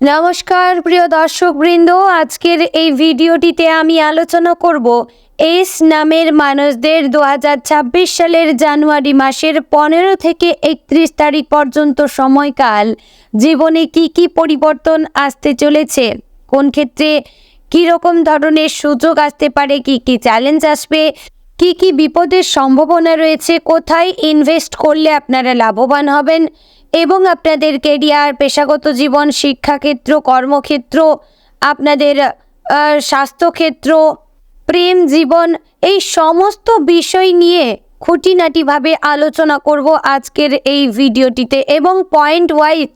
নমস্কার, প্রিয় দর্শকবৃন্দ। আজকের এই ভিডিওটিতে আমি আলোচনা করব এস নামের মানুষদের দু হাজার ছাব্বিশ সালের জানুয়ারি মাসের পনেরো থেকে একত্রিশ তারিখ পর্যন্ত সময়কাল। জীবনে কি কি পরিবর্তন আসতে চলেছে? কোন ক্ষেত্রে কী রকম ধরনের সুযোগ আসতে পারে? কি কি চ্যালেঞ্জ আসবে? কি কি বিপদের সম্ভাবনা রয়েছে, কোথায় ইনভেস্ট করলে আপনারা লাভবান হবেন এবং আপনাদের কেরিয়ার পেশাগত জীবন, শিক্ষাক্ষেত্র, কর্মক্ষেত্র, আপনাদের স্বাস্থ্যক্ষেত্র, প্রেম জীবন, এই সমস্ত বিষয় নিয়ে খুঁটিনাটিভাবে আলোচনা করব আজকের এই ভিডিওটিতে এবং পয়েন্ট ওয়াইজ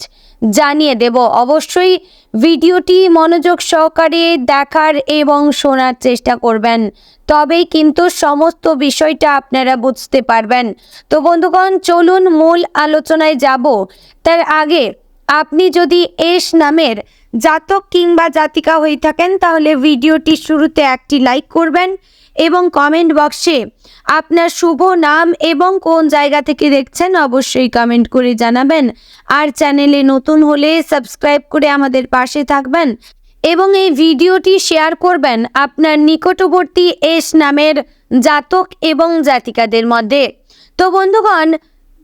জানিয়ে দেব। অবশ্যই ভিডিওটি মনোযোগ সহকারে দেখার এবং শোনার চেষ্টা করবেন। তবেই কিন্তু সমস্ত বিষয়টা আপনারা বুঝতে পারবেন। তো বন্ধুগণ, চলুন মূল আলোচনায় যাব। তার আগে আপনি যদি এস নামের জাতক কিংবা জাতিকা হয়ে থাকেন, তাহলে ভিডিওটি শুরুতে একটি লাইক করবেন এবং কমেন্ট বক্সে আপনার শুভ নাম এবং কোন জায়গা থেকে দেখছেন অবশ্যই কমেন্ট করে জানাবেন। আর চ্যানেলে নতুন হলে সাবস্ক্রাইব করে আমাদের পাশে থাকবেন এবং এই ভিডিওটি শেয়ার করবেন আপনার নিকটবর্তী এস নামের জাতক এবং জাতিকাদের মধ্যে। তো বন্ধুগণ,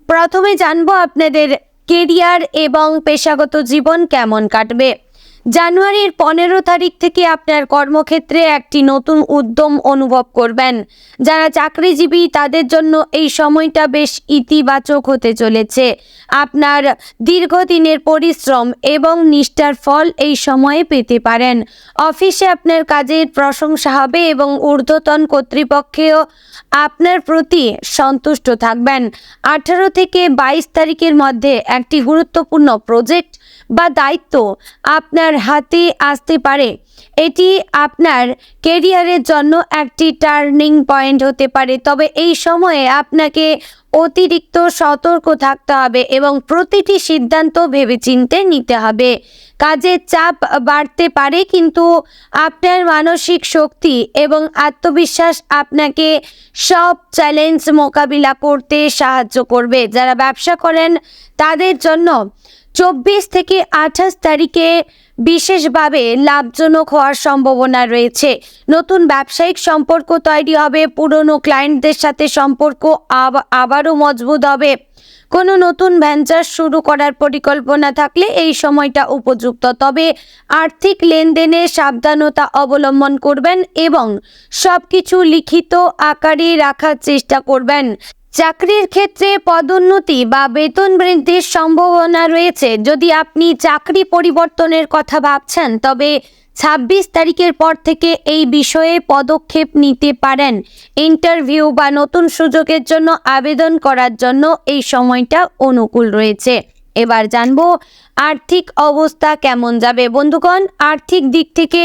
প্রথমে জানব আপনাদের কেরিয়ার এবং পেশাগত জীবন কেমন কাটবে। জানুয়ারির পনেরো তারিখ থেকে আপনার কর্মক্ষেত্রে একটি নতুন উদ্যম অনুভব করবেন। যারা চাকরিজীবী, তাদের জন্য এই সময়টা বেশ ইতিবাচক হতে চলেছে। আপনার দীর্ঘদিনের পরিশ্রম এবং নিষ্ঠার ফল এই সময়ে পেতে পারেন। অফিসে আপনার কাজের প্রশংসা হবে এবং ঊর্ধ্বতন কর্তৃপক্ষেও আপনার প্রতি সন্তুষ্ট থাকবেন। আঠারো থেকে বাইশ তারিখের মধ্যে একটি গুরুত্বপূর্ণ প্রজেক্ট বা দায়িত্ব আপনার হাতে আসতে পারে। এটি আপনার কেরিয়ারের জন্য একটি টার্নিং পয়েন্ট হতে পারে। তবে এই সময়ে আপনাকে অতিরিক্ত সতর্ক থাকতে হবে এবং প্রতিটি সিদ্ধান্ত ভেবেচিন্তে নিতে হবে। কাজের চাপ বাড়তে পারে, কিন্তু আপনার মানসিক শক্তি এবং আত্মবিশ্বাস আপনাকে সব চ্যালেঞ্জ মোকাবিলা করতে সাহায্য করবে। যারা ব্যবসা করেন, তাদের জন্য চব্বিশ থেকে আঠাশ তারিখে বিশেষভাবে লাভজনক হওয়ার সম্ভাবনা রয়েছে। নতুন ব্যবসায়িক সম্পর্ক তৈরি হবে, পুরনো ক্লায়েন্টদের সাথে সম্পর্ক আব- আবারও মজবুত হবে। কোনো নতুন ভেঞ্চার শুরু করার পরিকল্পনা থাকলে এই সময়টা উপযুক্ত। তবে আর্থিক লেনদেনে সাবধানতা অবলম্বন করবেন এবং সব কিছু লিখিত আকারে রাখার চেষ্টা করবেন। চাকরির ক্ষেত্রে পদোন্নতি বা বেতন বৃদ্ধির সম্ভাবনা রয়েছে। যদি আপনি চাকরি পরিবর্তনের কথা ভাবছেন, তবে ছাব্বিশ তারিখের পর থেকে এই বিষয়ে পদক্ষেপ নিতে পারেন। ইন্টারভিউ বা নতুন সুযোগের জন্য আবেদন করার জন্য এই সময়টা অনুকূল রয়েছে। এবার জানব আর্থিক অবস্থা কেমন যাবে? বন্ধুগণ, আর্থিক দিক থেকে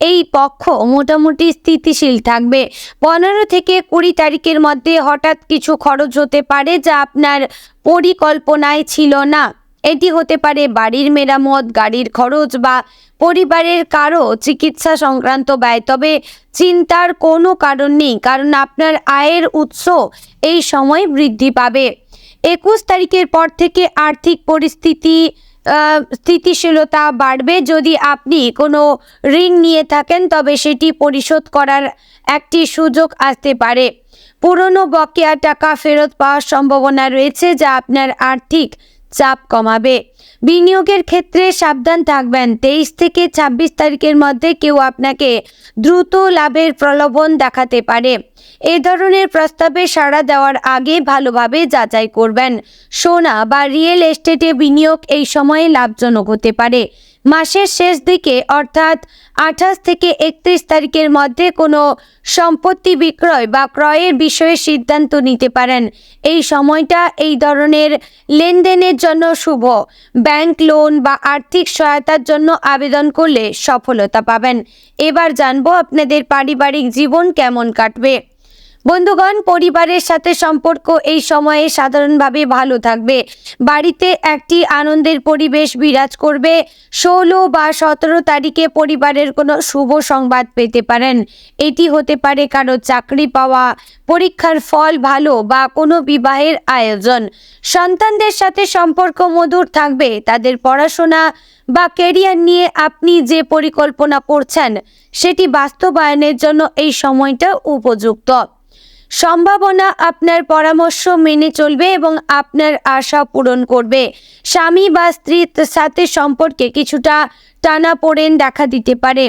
এই পক্ষ মোটামুটি স্থিতিশীল থাকবে। পনেরো থেকে কুড়ি তারিখের মধ্যে হঠাৎ কিছু খরচ হতে পারে যা আপনার পরিকল্পনায় ছিল না। এটি হতে পারে বাড়ির মেরামত, গাড়ির খরচ বা পরিবারের কারও চিকিৎসা সংক্রান্ত ব্যয়। তবে চিন্তার কোনো কারণ নেই, কারণ আপনার আয়ের উৎস এই সময় বৃদ্ধি পাবে। একুশ তারিখের পর থেকে আর্থিক পরিস্থিতি স্থিতিশীলতা বাড়বে। যদি আপনি কোনো ঋণ নিয়ে থাকেন, তবে সেটি পরিশোধ করার একটি সুযোগ আসতে পারে। পুরনো বকেয়া টাকা ফেরত পাওয়ার সম্ভাবনা রয়েছে, যা আপনার আর্থিক চাপ কমাবে। বিনিয়োগের ক্ষেত্রে সাবধান থাকবেন। তেইশ থেকে ছাব্বিশ তারিখের মধ্যে কেউ আপনাকে দ্রুত লাভের প্রলোভন দেখাতে পারে। এ ধরনের প্রস্তাবে সাড়া দেওয়ার আগে ভালোভাবে যাচাই করবেন। সোনা বা রিয়েল এস্টেটে বিনিয়োগ এই সময়ে লাভজনক হতে পারে। মাসের শেষ দিকে, অর্থাৎ আঠাশ থেকে একত্রিশ তারিখের মধ্যে কোনো সম্পত্তি বিক্রয় বা ক্রয়ের বিষয়ে সিদ্ধান্ত নিতে পারেন। এই সময়টা এই ধরনের লেনদেনের জন্য শুভ। ব্যাংক লোন বা আর্থিক সহায়তার জন্য আবেদন করলে সফলতা পাবেন। এবার জানব আপনাদের পারিবারিক জীবন কেমন কাটবে। বন্ধুগণ, পরিবারের সাথে সম্পর্ক এই সময়ে সাধারণভাবে ভালো থাকবে। বাড়িতে একটি আনন্দের পরিবেশ বিরাজ করবে। ষোলো বা সতেরো তারিখে পরিবারের কোনো শুভ সংবাদ পেতে পারেন। এটি হতে পারে কারও চাকরি পাওয়া, পরীক্ষার ফল ভালো বা কোনো বিবাহের আয়োজন। সন্তানদের সাথে সম্পর্ক মধুর থাকবে। তাদের পড়াশোনা বা কেরিয়ার নিয়ে আপনি যে পরিকল্পনা করছেন, সেটি বাস্তবায়নের জন্য এই সময়টা উপযুক্ত। সম্ভাবনা আপনার পরামর্শ মেনে চলবে এবং আপনার আশা পূরণ করবে। স্বামী বা স্ত্রীর সাথে সম্পর্কে কিছুটা টানাপোড়েন দেখা দিতে পারে।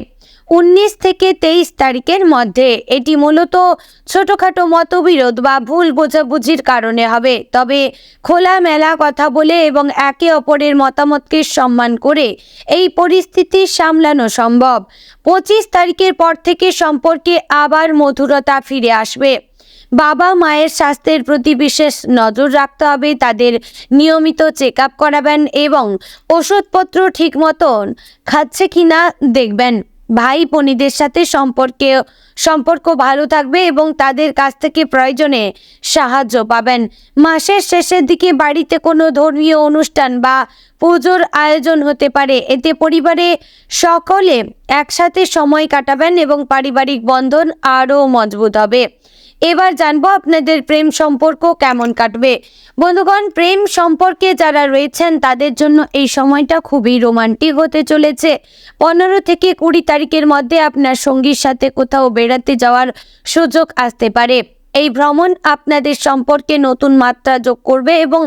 উনিশ থেকে তেইশ তারিখের মধ্যে এটি মূলত ছোটোখাটো মতবিরোধ বা ভুল বোঝাবুঝির কারণে হবে। তবে খোলামেলা কথা বলে এবং একে অপরের মতামতকে সম্মান করে এই পরিস্থিতি সামলানো সম্ভব। পঁচিশ তারিখের পর থেকে সম্পর্কে আবার মধুরতা ফিরে আসবে। বাবা মায়ের স্বাস্থ্যের প্রতি বিশেষ নজর রাখতে হবে, তাদের নিয়মিত চেক আপ করাবেন এবং ওষুধপত্র ঠিক মতন খাচ্ছে কিনা দেখবেন। ভাই বোনিদের সাথে সম্পর্কে, সম্পর্ক ভালো থাকবে এবং তাদের কাছ থেকে প্রয়োজনে সাহায্য পাবেন। মাসের শেষের দিকে বাড়িতে কোনো ধর্মীয় অনুষ্ঠান বা পুজোর আয়োজন হতে পারে। এতে পরিবারে সকলে একসাথে সময় কাটাবেন এবং পারিবারিক বন্ধন আরও মজবুত হবে। এবার জানব আপনাদের প্রেম সম্পর্ক কেমন কাটবে। বন্ধুগণ, প্রেম সম্পর্কে যারা রয়েছেন, তাদের জন্য এই সময়টা খুবই রোমান্টিক হতে চলেছে। পনেরো থেকে কুড়ি তারিখের মধ্যে আপনার সঙ্গীর সাথে কোথাও বেড়াতে যাওয়ার সুযোগ আসতে পারে। এই ভ্রমণ আপনাদের সম্পর্কে নতুন মাত্রা যোগ করবে এবং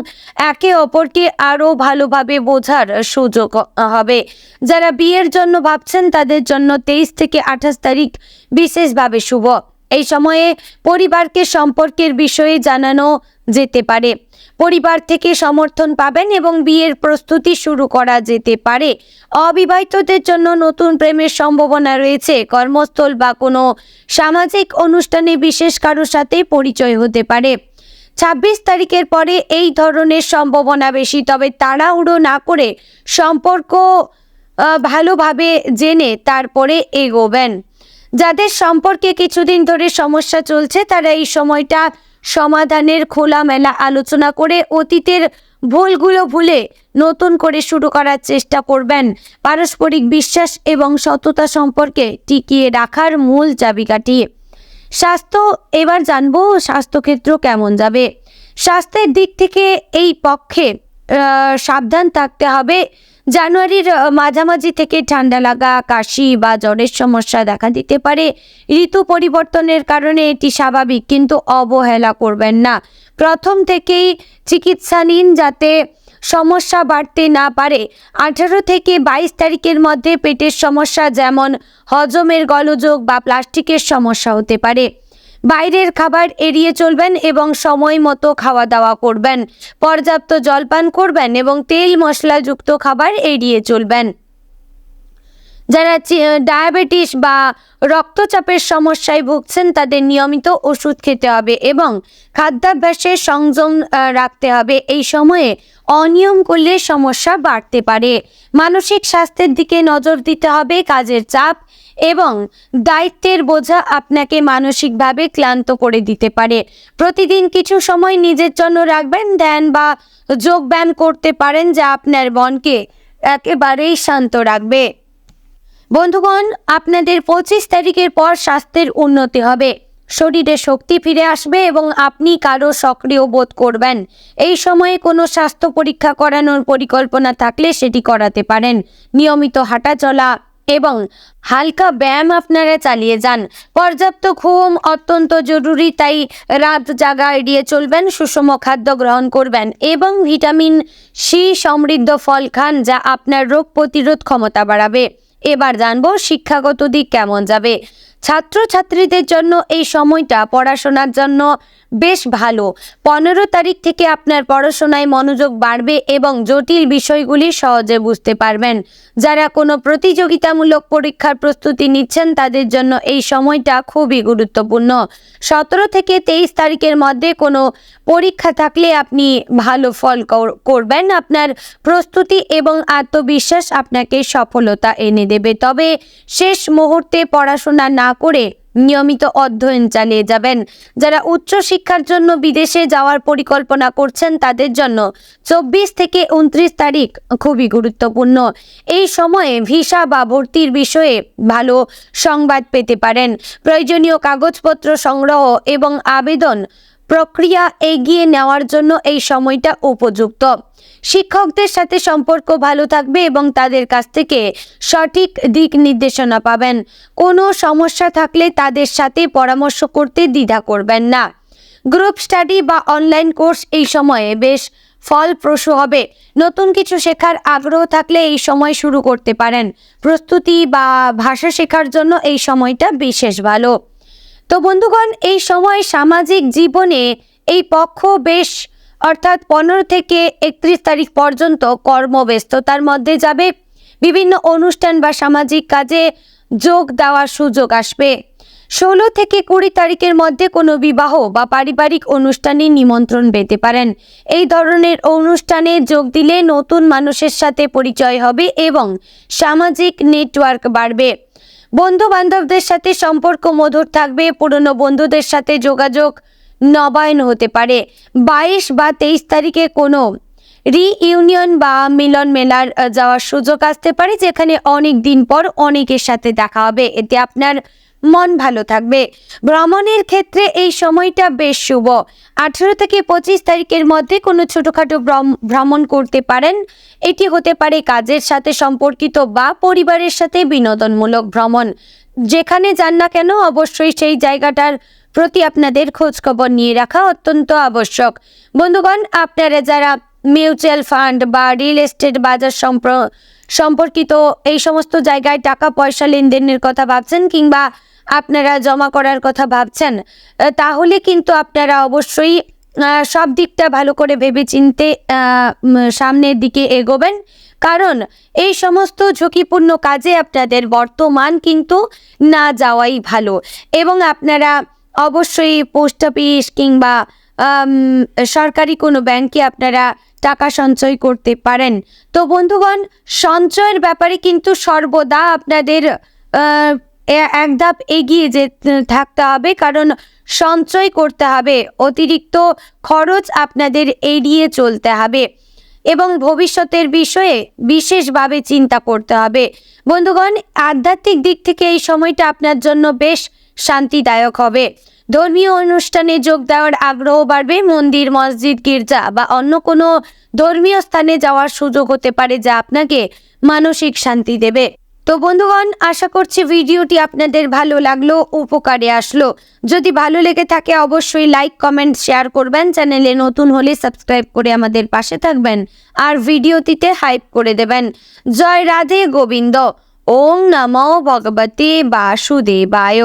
একে অপরকে আরও ভালোভাবে বোঝার সুযোগ হবে। যারা বিয়ের জন্য ভাবছেন, তাদের জন্য তেইশ থেকে আঠাশ তারিখ বিশেষভাবে শুভ। এই সময়ে পরিবারকে সম্পর্কের বিষয়ে জানানো যেতে পারে। পরিবার থেকে সমর্থন পাবেন এবং বিয়ের প্রস্তুতি শুরু করা যেতে পারে। অবিবাহিতদের জন্য নতুন প্রেমের সম্ভাবনা রয়েছে। কর্মস্থল বা কোনো সামাজিক অনুষ্ঠানে বিশেষ কারোর সাথে পরিচয় হতে পারে। ছাব্বিশ তারিখের পরে এই ধরনের সম্ভাবনা বেশি, তবে তাড়াহুড়ো না করে সম্পর্ক ভালোভাবে জেনে তারপরে এগোবেন। যাদের সম্পর্কে কিছুদিন ধরে সমস্যা চলছে, তারা এই সময়টা সমাধানের খোলামেলা আলোচনা করে অতীতের ভুলগুলো ভুলে নতুন করে শুরু করার চেষ্টা করবেন। পারস্পরিক বিশ্বাস এবং সততা সম্পর্কে টিকিয়ে রাখার মূল চাবিকাঠি। স্বাস্থ্য, এবার জানব স্বাস্থ্যক্ষেত্র কেমন যাবে। স্বাস্থ্যের দিক থেকে এই পক্ষে সাবধান থাকতে হবে। জানুয়ারির মাঝামাঝি থেকে ঠান্ডা লাগা, কাশি বা জ্বরের সমস্যা দেখা দিতে পারে। ঋতু পরিবর্তনের কারণে এটি স্বাভাবিক, কিন্তু অবহেলা করবেন না। প্রথম থেকেই চিকিৎসা নিন যাতে সমস্যা বাড়তে না পারে। আঠারো থেকে বাইশ তারিখের মধ্যে পেটের সমস্যা যেমন হজমের গলযোগ বা প্লাস্টিকের সমস্যা হতে পারে। বাইরের খাবার এড়িয়ে চলবেন এবং সময় মতো খাওয়া দাওয়া করবেন। পর্যাপ্ত জলপান করবেন এবং তেল মশলাযুক্ত খাবার এড়িয়ে চলবেন। যারা ডায়াবেটিস বা রক্তচাপের সমস্যায় ভুগছেন, তাদের নিয়মিত ওষুধ খেতে হবে এবং খাদ্যাভ্যাসে সংযম রাখতে হবে। এই সময়ে অনিয়ম করলে সমস্যা বাড়তে পারে। মানসিক স্বাস্থ্যের দিকে নজর দিতে হবে, কাজের চাপ এবং দায়িত্বের বোঝা আপনাকে মানসিকভাবে ক্লান্ত করে দিতে পারে। প্রতিদিন কিছু সময় নিজের জন্য রাখবেন, ধ্যান বা যোগব্যায়াম করতে পারেন, যা আপনার মনকে একেবারেই শান্ত রাখবে। বন্ধুগণ, আপনাদের পঁচিশ তারিখের পর স্বাস্থ্যের উন্নতি হবে। শরীরে শক্তি ফিরে আসবে এবং আপনি কারও সক্রিয় বোধ করবেন। এই সময়ে কোনো স্বাস্থ্য পরীক্ষা করানোর পরিকল্পনা থাকলে সেটি করাতে পারেন। নিয়মিত হাঁটা চলা এবং হালকা ব্যায়াম আপনারা চালিয়ে যান। পর্যাপ্ত ঘুম অত্যন্ত জরুরি, তাই রাত জাগা এড়িয়ে চলবেন, সুষম খাদ্য গ্রহণ করবেন এবং ভিটামিন সি সমৃদ্ধ ফল খান, যা আপনার রোগ প্রতিরোধ ক্ষমতা বাড়াবে। এবার জানব শিক্ষাগত দিক কেমন যাবে। ছাত্রছাত্রীদের জন্য এই সময়টা পড়াশোনার জন্য বেশ ভালো। পনেরো তারিখ থেকে আপনার পড়াশোনায় মনোযোগ বাড়বে এবং জটিল বিষয়গুলি সহজে বুঝতে পারবেন। যারা কোনো প্রতিযোগিতামূলক পরীক্ষার প্রস্তুতি নিচ্ছেন, তাদের জন্য এই সময়টা খুবই গুরুত্বপূর্ণ। সতেরো থেকে তেইশ তারিখের মধ্যে কোনো পরীক্ষা থাকলে আপনি ভালো ফল করবেন। আপনার প্রস্তুতি এবং আত্মবিশ্বাস আপনাকে সফলতা এনে দেবে। তবে শেষ মুহূর্তে পড়াশোনা না করে নিয়মিত অধ্যয়ন চালিয়ে যাবেন। যারা উচ্চ শিক্ষার জন্য বিদেশে যাওয়ার পরিকল্পনা করছেন, তাদের জন্য চব্বিশ থেকে উনত্রিশ তারিখ খুবই গুরুত্বপূর্ণ। এই সময়ে ভিসা বা ভর্তির বিষয়ে ভালো সংবাদ পেতে পারেন। প্রয়োজনীয় কাগজপত্র সংগ্রহ এবং আবেদন প্রক্রিয়া এগিয়ে নেওয়ার জন্য এই সময়টা উপযুক্ত। শিক্ষকদের সাথে সম্পর্ক ভালো থাকবে এবং তাদের কাছ থেকে সঠিক দিক নির্দেশনা পাবেন। কোনো সমস্যা থাকলে তাদের সাথে পরামর্শ করতে দ্বিধা করবেন না। গ্রুপ স্টাডি বা অনলাইন কোর্স এই সময়ে বেশ ফলপ্রসূ হবে। নতুন কিছু শেখার আগ্রহ থাকলে এই সময় শুরু করতে পারেন। প্রস্তুতি বা ভাষা শেখার জন্য এই সময়টা বিশেষ ভালো। তো বন্ধুগণ, এই সময় সামাজিক জীবনে এই পক্ষ বেশ অর্থাৎ পনেরো থেকে একত্রিশ তারিখ পর্যন্ত কর্মব্যস্ততার মধ্যে যাবে বিভিন্ন অনুষ্ঠান বা সামাজিক কাজে যোগ দেওয়ার সুযোগ আসবে। ষোলো থেকে কুড়ি তারিখের মধ্যে কোনো বিবাহ বা পারিবারিক অনুষ্ঠানে নিমন্ত্রণ পেতে পারেন। এই ধরনের অনুষ্ঠানে যোগ দিলে নতুন মানুষের সাথে পরিচয় হবে এবং সামাজিক নেটওয়ার্ক বাড়বে। বন্ধু বান্ধবদের সাথে সম্পর্ক মধুর থাকবে, পুরনো বন্ধুদের সাথে যোগাযোগ নবায়ন হতে পারে। বাইশ বা তেইশ তারিখে কোনো রি ইউনিয়ন বা মিলন মেলার যাওয়ার সুযোগ আসতে পারে, যেখানে অনেক দিন পর অনেকের সাথে দেখা হবে। এতে আপনার মন ভালো থাকবে। ভ্রমণের ক্ষেত্রে এই সময়টা বেশ শুভ। আঠেরো থেকে পঁচিশ তারিখের মধ্যে কোনো ছোটোখাটো ভ্রম- ভ্রমণ করতে পারেন। এটি হতে পারে কাজের সাথে সম্পর্কিত বা পরিবারের সাথে বিনোদনমূলক ভ্রমণ। যেখানে যান না কেন অবশ্যই সেই জায়গাটার প্রতি আপনাদের খোঁজখবর নিয়ে রাখা অত্যন্ত আবশ্যক। বন্ধুগণ, আপনারা যারা মিউচুয়াল ফান্ড বা রিয়েল এস্টেট বাজার সম্প্র- সম্পর্কিত এই সমস্ত জায়গায় টাকা পয়সা লেনদেনের কথা ভাবছেন কিংবা আপনারা জমা করার কথা ভাবছেন তাহলে কিন্তু আপনারা অবশ্যই সব দিকটা ভালো করে ভেবেচিন্তে আহ, উম, সামনের দিকে এগোবেন। কারণ এই সমস্ত ঝুঁকিপূর্ণ কাজে আপনাদের বর্তমান কিন্তু না যাওয়াই ভালো। এবং আপনারা অবশ্যই পোস্ট অফিস কিংবা সরকারি কোনো ব্যাংকে আপনারা টাকা সঞ্চয় করতে পারেন। তো বন্ধুগণ সঞ্চয়ের ব্যাপারে কিন্তু সর্বদা আপনাদের এক ধাপ এগিয়ে যে থাকতে হবে, কারণ সঞ্চয় করতে হবে। অতিরিক্ত খরচ আপনাদের এড়িয়ে চলতে হবে এবং ভবিষ্যতের বিষয়ে বিশেষভাবে চিন্তা করতে হবে। বন্ধুগণ, আধ্যাত্মিক দিক থেকে এই সময়টা আপনার জন্য বেশ শান্তিদায়ক হবে। ধর্মীয় অনুষ্ঠানে যোগ দেওয়ার আগ্রহ বাড়বে। মন্দির, মসজিদ, গির্জা বা অন্য কোনো ধর্মীয় স্থানে যাওয়ার সুযোগ হতে পারে, যা আপনাকে মানসিক শান্তি দেবে। তো বন্ধুগণ, আশা করছি ভিডিওটি আপনাদের ভালো লাগল, উপকারে আসলো। যদি ভালো লেগে থাকে অবশ্যই লাইক কমেন্ট শেয়ার করবেন। চ্যানেলে নতুন হলে সাবস্ক্রাইব করে আমাদের পাশে থাকবেন আর ভিডিওটিতে হাইপ করে দেবেন। জয় রাধে গোবিন্দ। ওম নম ভগবতে বাসুদেবায়।